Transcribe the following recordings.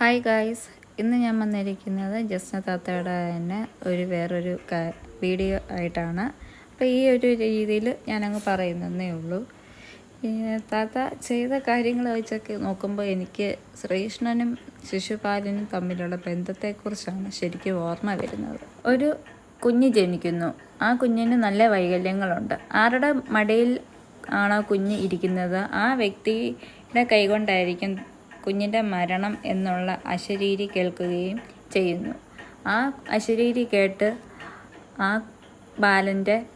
Hi guys ഇന്ന് ഞാൻ വന്നിരിക്കുന്നത് ജസ്ന താത്തയുടെ തന്നെ ഒരു വേറൊരു വീഡിയോ ആയിട്ടാണ്. അപ്പോൾ ഈ ഒരു രീതിയിൽ ഞാനങ്ങ് പറയുന്നതേ ഉള്ളൂ. താത്ത ചെയ്ത കാര്യങ്ങൾ വെച്ചൊക്കെ നോക്കുമ്പോൾ എനിക്ക് ശ്രീകൃഷ്ണനും ശിശുപാലനും തമ്മിലുള്ള ബന്ധത്തെക്കുറിച്ചാണ് ശരിക്കും ഓർമ്മ വരുന്നത്. ഒരു കുഞ്ഞ് ജനിക്കുന്നു. ആ കുഞ്ഞിന് നല്ല വൈകല്യങ്ങളുണ്ട്. ആരുടെ മടിയിൽ ആണോ കുഞ്ഞ് ഇരിക്കുന്നത്? ആ വ്യക്തിയുടെ കൈകൊണ്ടായിരിക്കും കുഞ്ഞിന്റെ മരണം എന്നുള്ള അശരീരി കേൾക്കുകയും ചെയ്യുന്നു. ആ അശരീരി കേട്ട് ആ ബാലന്റെ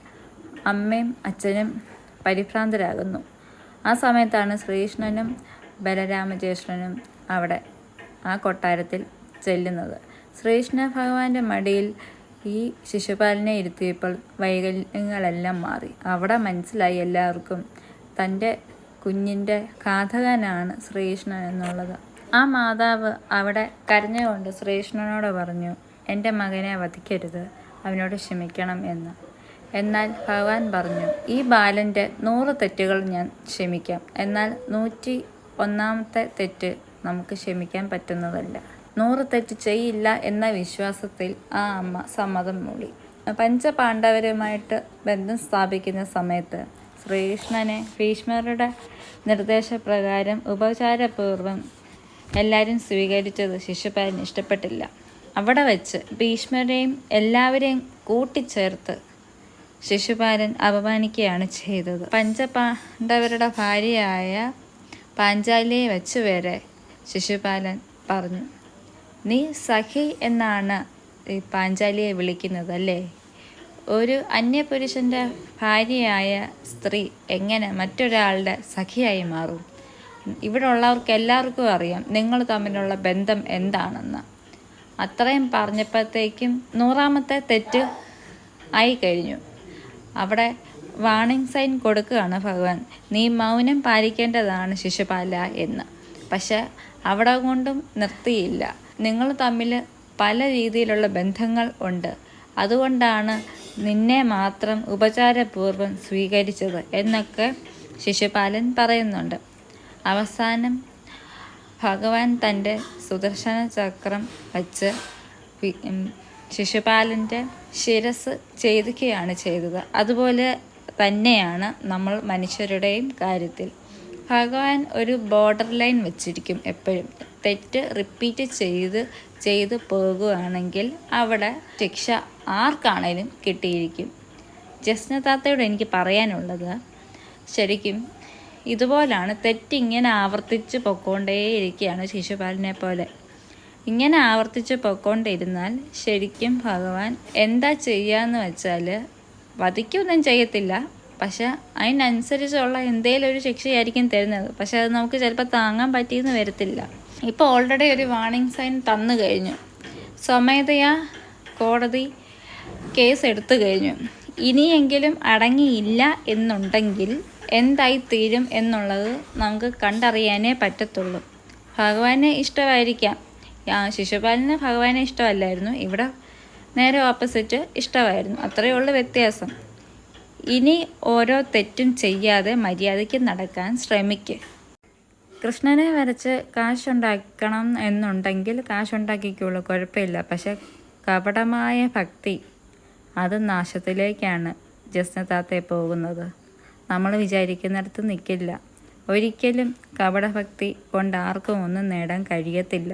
അമ്മയും അച്ഛനും പരിഭ്രാന്തരാകുന്നു. ആ സമയത്താണ് ശ്രീകൃഷ്ണനും ബലരാമചേഷ്ണനും അവിടെ ആ കൊട്ടാരത്തിൽ ചെല്ലുന്നത്. ശ്രീകൃഷ്ണ ഭഗവാന്റെ മടിയിൽ ഈ ശിശുപാലനെ ഇരുത്തിയപ്പോൾ വൈകല്യങ്ങളെല്ലാം മാറി. അവിടെ മനസ്സിലായി എല്ലാവർക്കും തന്റെ കുഞ്ഞിന്റെ കാഥകനാണ് ശ്രീകൃഷ്ണൻ എന്നുള്ളത്. ആ മാതാവ് അവിടെ കരഞ്ഞുകൊണ്ട് ശ്രീകൃഷ്ണനോട് പറഞ്ഞു എന്റെ മകനെ വധിക്കരുത് അവനോട് ക്ഷമിക്കണം എന്ന്. എന്നാൽ ഭഗവാൻ പറഞ്ഞു ഈ ബാലന്റെ നൂറ് തെറ്റുകൾ ഞാൻ ക്ഷമിക്കാം. എന്നാൽ നൂറ്റി ഒന്നാമത്തെ തെറ്റ് നമുക്ക് ക്ഷമിക്കാൻ പറ്റുന്നതല്ല. നൂറ് തെറ്റ് ചെയ്യില്ല എന്ന വിശ്വാസത്തിൽ ആ അമ്മ സമ്മതം മൂളി പഞ്ചപാണ്ഡവരുമായിട്ട് ബന്ധം സ്ഥാപിക്കുന്ന സമയത്ത് ശ്രീകൃഷ്ണനെ ഭീഷ്മരുടെ നിർദ്ദേശപ്രകാരം ഉപചാരപൂർവം എല്ലാവരും സ്വീകരിച്ചത് ശിശുപാലന് ഇഷ്ടപ്പെട്ടില്ല. അവിടെ വെച്ച് ഭീഷ്മരെയും എല്ലാവരെയും കൂട്ടിച്ചേർത്ത് ശിശുപാലൻ അപമാനിക്കുകയാണ് ചെയ്തത്. പഞ്ചപാണ്ഡവരുടെ ഭാര്യയായ പാഞ്ചാലിയെ വെച്ച് വരെ ശിശുപാലൻ പറഞ്ഞു നീ സഖി എന്നാണ് ഈ പാഞ്ചാലിയെ വിളിക്കുന്നത് അല്ലേ? ഒരു അന്യപുരുഷന്റെ ഭാര്യയായ സ്ത്രീ എങ്ങനെ മറ്റൊരാളുടെ സഖിയായി മാറും? ഇവിടെ ഉള്ളവർക്ക് എല്ലാവർക്കും അറിയാം നിങ്ങൾ തമ്മിലുള്ള ബന്ധം എന്താണെന്ന്. അത്രയും പറഞ്ഞപ്പോഴത്തേക്കും നൂറാമത്തെ തെറ്റ് ആയി കഴിഞ്ഞു. അവിടെ വാണിംഗ് സൈൻ കൊടുക്കുകയാണ് ഭഗവാൻ. നീ മൗനം പാലിക്കേണ്ടതാണ് ശിശുപാല എന്ന്. പക്ഷെ അവിടെ കൊണ്ടും നിർത്തിയില്ല. നിങ്ങൾ തമ്മിൽ പല രീതിയിലുള്ള ബന്ധങ്ങൾ ഉണ്ട്. അതുകൊണ്ടാണ് നിന്നെ മാത്രം ഉപചാരപൂർവം സ്വീകരിച്ചത് എന്നൊക്കെ ശിശുപാലൻ പറയുന്നുണ്ട്. അവസാനം ഭഗവാൻ തന്റെ സുദർശന ചക്രം വച്ച് ശിശുപാലന്റെ ശിരസ് ഛേദിക്കുകയാണ് ചെയ്തത്. അതുപോലെ തന്നെയാണ് നമ്മൾ മനുഷ്യരുടെയും കാര്യത്തിൽ. ഭഗവാൻ ഒരു ബോർഡർ ലൈൻ വെച്ചിരിക്കും എപ്പോഴും. തെറ്റ് റിപ്പീറ്റ് ചെയ്ത് ചെയ്ത് പോകുകയാണെങ്കിൽ അവിടെ ശിക്ഷ ആർക്കാണേലും കിട്ടിയിരിക്കും. ജസ്നതാത്തയോട് എനിക്ക് പറയാനുള്ളത് ശരിക്കും ഇതുപോലാണ് തെറ്റിങ്ങനെ ആവർത്തിച്ച് പൊക്കോണ്ടേയിരിക്കുകയാണ് ശിശുപാലനെ പോലെ. ഇങ്ങനെ ആവർത്തിച്ച് പൊക്കോണ്ടിരുന്നാൽ ശരിക്കും ഭഗവാൻ എന്താ ചെയ്യുക എന്ന് വെച്ചാൽ വധിക്കൊന്നും ചെയ്യത്തില്ല. പക്ഷെ അതിനനുസരിച്ചുള്ള എന്തേലും ഒരു ശിക്ഷയായിരിക്കും തരുന്നത്. പക്ഷെ അത് നമുക്ക് ചിലപ്പോൾ താങ്ങാൻ പറ്റിയെന്ന് വരത്തില്ല. ഇപ്പോൾ ഓൾറെഡി ഒരു വാർണിംഗ് സൈൻ തന്നു കഴിഞ്ഞു. സ്വമേധയാ കോടതി കേസ് എടുത്തു കഴിഞ്ഞു. ഇനിയെങ്കിലും അടങ്ങിയില്ല എന്നുണ്ടെങ്കിൽ എന്തായി തീരും എന്നുള്ളത് നമുക്ക് കണ്ടറിയാനേ പറ്റത്തുള്ളൂ. ഭഗവാനെ ഇഷ്ടമായിരിക്കാം. ശിശുപാലന് ഭഗവാനെ ഇഷ്ടമല്ലായിരുന്നു. ഇവിടെ നേരെ ഓപ്പോസിറ്റ് ഇഷ്ടമായിരുന്നു. അത്രയേ ഉള്ളൂ വ്യത്യാസം. ഇനി ഓരോ തെറ്റും ചെയ്യാതെ മര്യാദയ്ക്ക് നടക്കാൻ ശ്രമിക്കുക കൃഷ്ണനെ വരച്ച് കാശുണ്ടാക്കണം എന്നുണ്ടെങ്കിൽ കാശുണ്ടാക്കിക്കുള്ളൂ കുഴപ്പമില്ല. പക്ഷെ കപടമായ ഭക്തി അത് നാശത്തിലേക്കാണ് ജസ്ന താത്തയെ പോകുന്നത്. നമ്മൾ വിചാരിക്കുന്നിടത്ത് നിൽക്കില്ല ഒരിക്കലും കപടഭക്തി കൊണ്ട് ആർക്കും ഒന്നും നേടാൻ കഴിയത്തില്ല.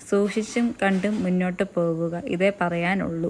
സൂക്ഷിച്ചും കണ്ടും മുന്നോട്ട് പോകുക ഇതേ പറയാനുള്ളൂ.